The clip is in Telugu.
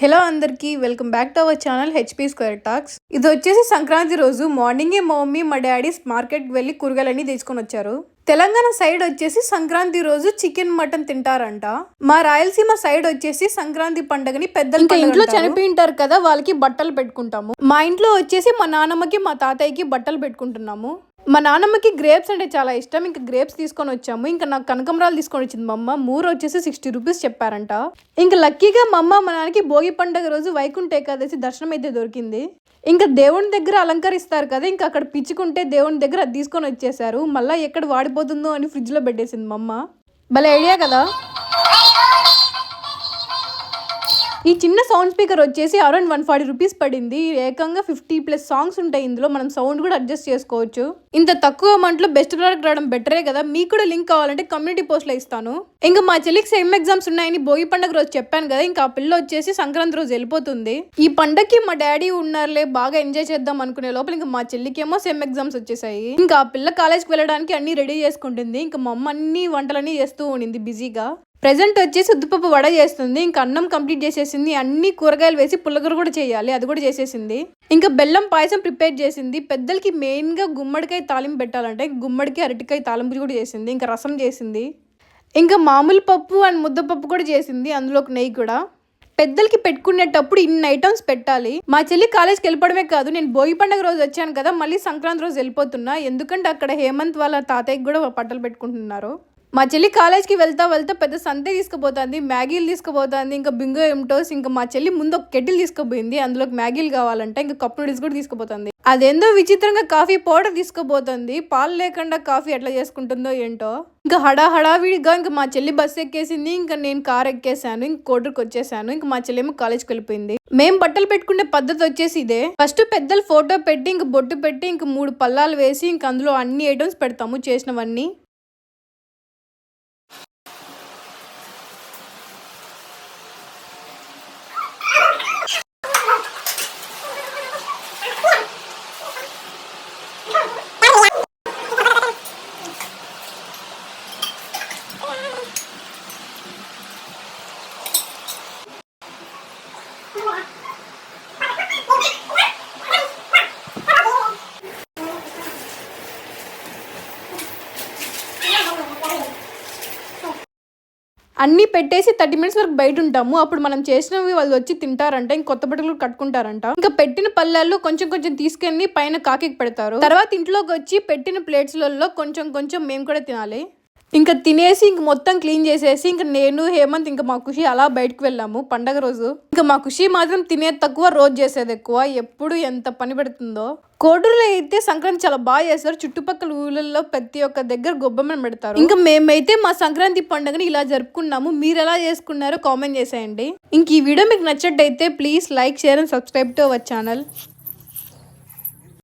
హలో అందరికీ welcome back to our channel HP square talks. ఇది వచ్చేసి సంక్రాంతి రోజు మార్నింగే మా మమ్మీ మా డాడీ మార్కెట్ వెళ్ళి కూరగాయలన్నీ తీసుకొని వచ్చారు. తెలంగాణ సైడ్ వచ్చేసి సంక్రాంతి రోజు చికెన్ మటన్ తింటారంట. మా రాయలసీమ సైడ్ వచ్చేసి సంక్రాంతి పండుగని పెద్దలు ఇంట్లో అంటారు. చనిపోయి ఉంటారు కదా వాళ్ళకి బట్టలు పెట్టుకుంటాము. మా ఇంట్లో వచ్చేసి మా నాన్నమ్మకి మా తాతయ్యకి బట్టలు పెట్టుకుంటున్నాము. మా నాన్నమ్మకి గ్రేప్స్ అంటే చాలా ఇష్టం. ఇంకా గ్రేప్స్ తీసుకొని వచ్చాము. ఇంకా నాకు కనకంబరాలు తీసుకొని వచ్చింది మా అమ్మ. మూరు వచ్చేసి సిక్స్టీ రూపీస్ చెప్పారంట. ఇంకా లక్కీగా మా అమ్మ మా నాన్నకి భోగి పండుగ రోజు వైకుంఠ ఏకాదశి దర్శనం అయితే దొరికింది. ఇంకా దేవుని దగ్గర అలంకరిస్తారు కదా ఇంకా అక్కడ పిచ్చుకుంటే దేవుని దగ్గర అది తీసుకొని వచ్చేసారు మళ్ళీ ఎక్కడ వాడిపోతుందో అని ఫ్రిడ్జ్లో పెట్టేసింది మా అమ్మ. భలే ఐడియా కదా? ఈ చిన్న సౌండ్ స్పీకర్ వచ్చేసి అరౌండ్ వన్ ఫార్టీ రూపీస్ పడింది. ఏకంగా ఫిఫ్టీ ప్లస్ సాంగ్స్ ఉంటాయి ఇందులో. మనం సౌండ్ కూడా అడ్జస్ట్ చేసుకోవచ్చు. ఇంత తక్కువ అమౌంట్లో బెస్ట్ ప్రోడక్ట్ రావడం బెటరే కదా? మీకు కూడా లింక్ కావాలంటే కమ్యూనిటీ పోస్ట్లో ఇస్తాను. ఇంకా మా చెల్లికి సేమ్ ఎగ్జామ్స్ ఉన్నాయని భోగి పండుగ రోజు చెప్పాను కదా. ఇంకా ఆ పిల్ల వచ్చేసి సంక్రాంతి రోజు వెళ్ళిపోతుంది. ఈ పండగకి మా డాడీ ఉన్నారులే బాగా ఎంజాయ్ చేద్దాం అనుకునే లోపల ఇంకా మా చెల్లికేమో సేమ్ ఎగ్జామ్స్ వచ్చేసాయి. ఇంకా ఆ పిల్ల కాలేజ్కి వెళ్ళడానికి అన్ని రెడీ చేసుకుంటుంది. ఇంకా మా అమ్మ అన్ని వంటలన్నీ చేస్తూ ఉండింది బిజీగా ప్రజెంట్ వచ్చేసి ఉద్దుపప్పు వడ చేస్తుంది ఇంకా అన్నం కంప్లీట్ చేసేసింది అన్ని కూరగాయలు వేసి పుల్లగూర కూడా చేయాలి అది కూడా చేసేసింది. ఇంకా బెల్లం పాయసం ప్రిపేర్ చేసింది పెద్దలకి మెయిన్గా గుమ్మడికాయ తాలింపు పెట్టాలంటే గుమ్మడికి అరటికాయ తాలింపు కూడా చేసింది ఇంకా రసం చేసింది. ఇంకా మామూలు పప్పు అండ్ ముద్దపప్పు కూడా చేసింది అందులో ఒక నెయ్యి కూడా. పెద్దలకి పెట్టుకునేటప్పుడు ఇన్ని ఐటమ్స్ పెట్టాలి. మా చెల్లి కాలేజ్కి వెళ్ళిపోవడమే కాదు నేను భోగి పండుగ రోజు వచ్చాను కదా మళ్ళీ సంక్రాంతి రోజు వెళ్ళిపోతున్నా ఎందుకంటే అక్కడ హేమంత్ వాళ్ళ తాతయ్యకి కూడా బట్టలు పెట్టుకుంటున్నారు. మా చెల్లి కాలేజ్కి వెళ్తా వెళ్తా పెద్ద సంతే తీసుకుపోతుంది మ్యాగీలు తీసుకుపోతుంది ఇంకా బింగో ఎంటోస్ ఇంకా మా చెల్లి ముందు ఒక కెటిల్ తీసుకుపోయింది అందులోకి మ్యాగీలు కావాలంటే ఇంకా కప్ నూడిల్స్ కూడా తీసుకుపోతుంది. అదేందో విచిత్రంగా కాఫీ పౌడర్ తీసుకుపోతుంది పాలు లేకుండా కాఫీ ఎట్లా చేసుకుంటుందో ఏంటో. ఇంకా హడా హడావిడిగా ఇంకా మా చెల్లి బస్సు ఎక్కేసింది ఇంకా నేను కార్ ఎక్కేసాను ఇంక కోటర్కి వచ్చేసాను ఇంకా మా చెల్లి ఏమో కాలేజ్కి వెళ్ళిపోయింది. మేము బట్టలు పెట్టుకునే పద్ధతి వచ్చేసి ఇదే. ఫస్ట్ పెద్దలు ఫోటో పెట్టి ఇంక బొట్టు పెట్టి ఇంక మూడు పల్లాలు వేసి ఇంక అందులో అన్ని ఐటమ్స్ పెడతాము చేసినవన్నీ. అన్నీ పెట్టేసి థర్టీ మినిట్స్ వరకు బయట ఉంటాము. అప్పుడు మనం చేసినవి వాళ్ళు వచ్చి తింటారంట ఇంక కొత్త బట్టలు కట్టుకుంటారంట. ఇంకా పెట్టిన పళ్ళల్లో కొంచెం కొంచెం తీసుకెళ్ళి పైన కాకి పెడతారు. తర్వాత ఇంట్లోకి వచ్చి పెట్టిన ప్లేట్స్లలో కొంచెం కొంచెం మేము కూడా తినాలి. ఇంకా తినేసి ఇంక మొత్తం క్లీన్ చేసేసి ఇంకా నేను హేమంత్ ఇంకా మా ఖుషి అలా బయటకు వెళ్ళాము పండగ రోజు. ఇంకా మా ఖుషి మాత్రం తినేది తక్కువ రోజు చేసేది ఎక్కువ. ఎప్పుడు ఎంత పని పెడుతుందో. కోడూరులో అయితే సంక్రాంతి చాలా బాగా చేస్తారు. చుట్టుపక్కల ఊళ్ళల్లో ప్రతి ఒక్క దగ్గర గొబ్బెమ్మని పెడతారు. ఇంకా మేమైతే మా సంక్రాంతి పండుగని ఇలా జరుపుకున్నాము. మీరు ఎలా చేసుకున్నారో కామెంట్ చేసేయండి. ఇంక ఈ వీడియో మీకు నచ్చట్టయితే please like share and subscribe to our channel.